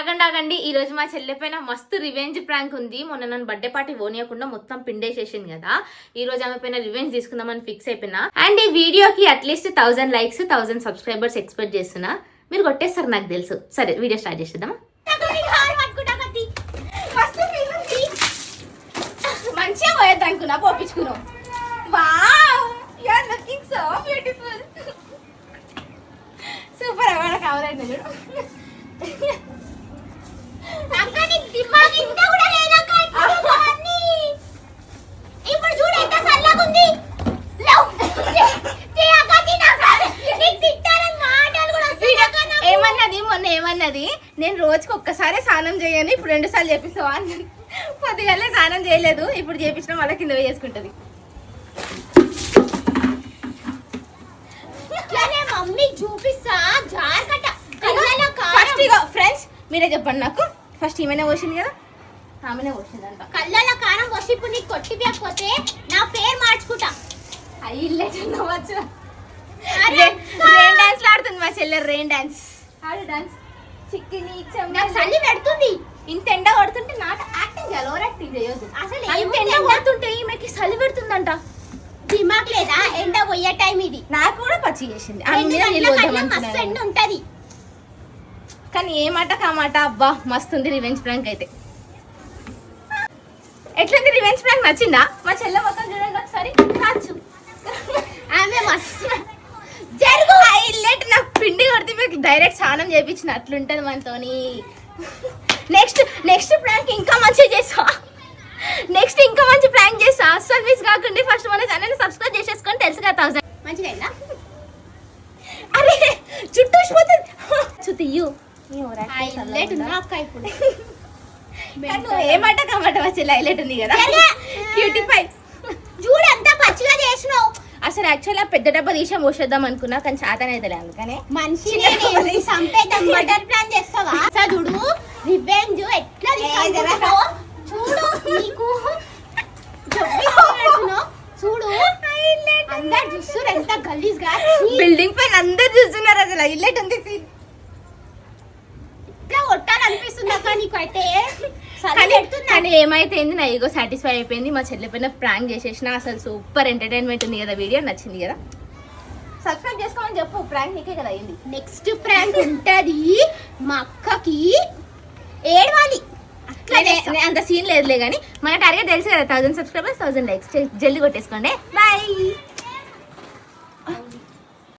ఆగండి ఆగండి. ఈ రోజు మా చెల్లె పైన మస్తు రివెంజ్ ప్రాంక్ ఉంది. మొన్న నన్ను బర్త్డే పార్టీ పోనీయకుండా మొత్తం పిండేసేసింది కదా. ఈ రోజు ఆమె పైన రివెంజ్ తీసుకుందామని ఫిక్స్ అయిపోయినా. అండ్ ఈ వీడియోకి at least thousand likes thousand subscribers expect చేస్తున్నా. మీరు కొట్టేస్తారు నాకు తెలుసు. సరే వీడియో స్టార్ట్ చేసేద్దాం మంచిగా పోయేద్దాం అనుకున్నా పోపించుకున్నాం వావ్ సూపర్ అవ్వడ కావాలండి చూడు అక్క నీకు దిమాగ్ ఇంత కూడా లేదక్క ఇప్పుడు ఇవన్నీ. ఇప్పుడు చూడు ఎంత చల్లగా ఉంది లవ్. ఛీ, అక్క తిను అసలు. నీకు తిట్టాలని మాటలు కూడా వస్తాయి అక్క నాకు. ఏమన్నది మొన్న ఏమన్నది నేను రోజుకి ఒక్కసారి స్నానం చేయను. ఇప్పుడు రెండు సార్లు చేపిస్తావా అని పొద్దుగాలే స్నానం చేయలేదు. ఇప్పుడు చేపించడం వల్ల కింద వేసుకుంటది. మమ్మీ చూపిస్తా. జారకట కళ్ళలో ఫస్ట్ కారం. ఇగో ఫ్రెండ్స్ మీరే చెప్పండి నాకు. ఫస్ట్ ఈమెనే పోసింది కదా? ఆమెనే పోసిందంట. కళ్ళలో కారం వచ్చి ఇప్పుడు నీకు కొట్టిపోతే నా పేరు మార్చుకుంటా. అయ్యవచ్చు అరే రెయిన్ డాన్స్ ఆడుతుంది మా చెల్లె రెయిన్ డాన్స్ ఆడు డాన్స్ నాకు చలి పెడుతుంది. ఇంత ఎండ కొడుతుంటే నాకు యాక్టింగ్ చేయాలి ఓవర్ యాక్టింగ్ చేయొద్దు. అసలు ఎండ ఎండ? కొడుతుంటే ఈమెకి చలి పెడుతుందంట. దిమాగ్ లేదా? ఎండ పోయే టైం ఇది. నాకు కూడా పచ్చి చేసింది. మస్తు. ఎండ ఉంటది. కానీ ఏ మాట కామాట అబ్బా మస్తు ఉంది రివెంజ్ ప్రాంక్ అయితే. ఎట్లుంది రివెంజ్ ప్రాంక్ నచ్చిందా? మా చెల్లె మొత్తం చూడండి ఒకసారి కాచు ఆమె మస్తు జరుగు హైలైట్ నాకు మీకు డైరెక్ట్ స్నానం చేయించిన అట్లుంటది మనతోని. నెక్స్ట్ నెక్స్ట్ ప్రాంక్ ఇంకా మంచిగా చేసా నెక్స్ట్ ఇంకా మంచి ప్రాంక్ చేసా అస్సలు మిస్ కాకుండా ఫస్ట్ మన ఛానల్ సబ్స్క్రైబ్ చేసేసుకొని తెలుసు కదా థౌసండ్ మంచిగా అయిందా? అరే చుట్టూ ఇప్పుడు? ఏమాట కమాట వచ్చి హైలైట్ ఉంది కదా. అసలు యాక్చువల్గా పెద్ద డబ్బా తీసే పోసేద్దాం అనుకున్నా కానీ చేతన అయితే అందుకనే మనిషి సంపేద్దాం మర్డర్ ప్లాన్ చేస్తావా? చూడు రివెంజ్ ఎట్లా? చూడు. నీకు. చూడు అందరు చూస్తారు ఎంత గలీజ్గా ఛీ, బిల్డింగ్ పైన అందరు చూస్తున్నారు అసలు. హైలైట్ ఉంది కొట్టాలనిపిస్తుంది అక్క నీకు అయితే చలి కానీ ఏమైతే నా ఈగో సాటిస్ఫై అయిపోయింది. మా చెల్లి పైన ప్రాంక్ చేసేసిన. అసలు సూపర్ ఎంటర్టైన్మెంట్ ఉంది కదా వీడియో. నచ్చింది కదా? సబ్స్క్రైబ్ చేసుకోమని చెప్పు. ప్రాంక్ నీకే కదా అయింది. నెక్స్ట్ ప్రాంక్ ఉంటది మా అక్కకి. ఏడవాలి. అంత సీన్ లేదులే కానీ మన టార్గెట్ తెలుసు కదా థౌసండ్ సబ్స్క్రైబర్స్ థౌసండ్ లైక్స్ జల్దీ కొట్టేసుకోండి. బాయ్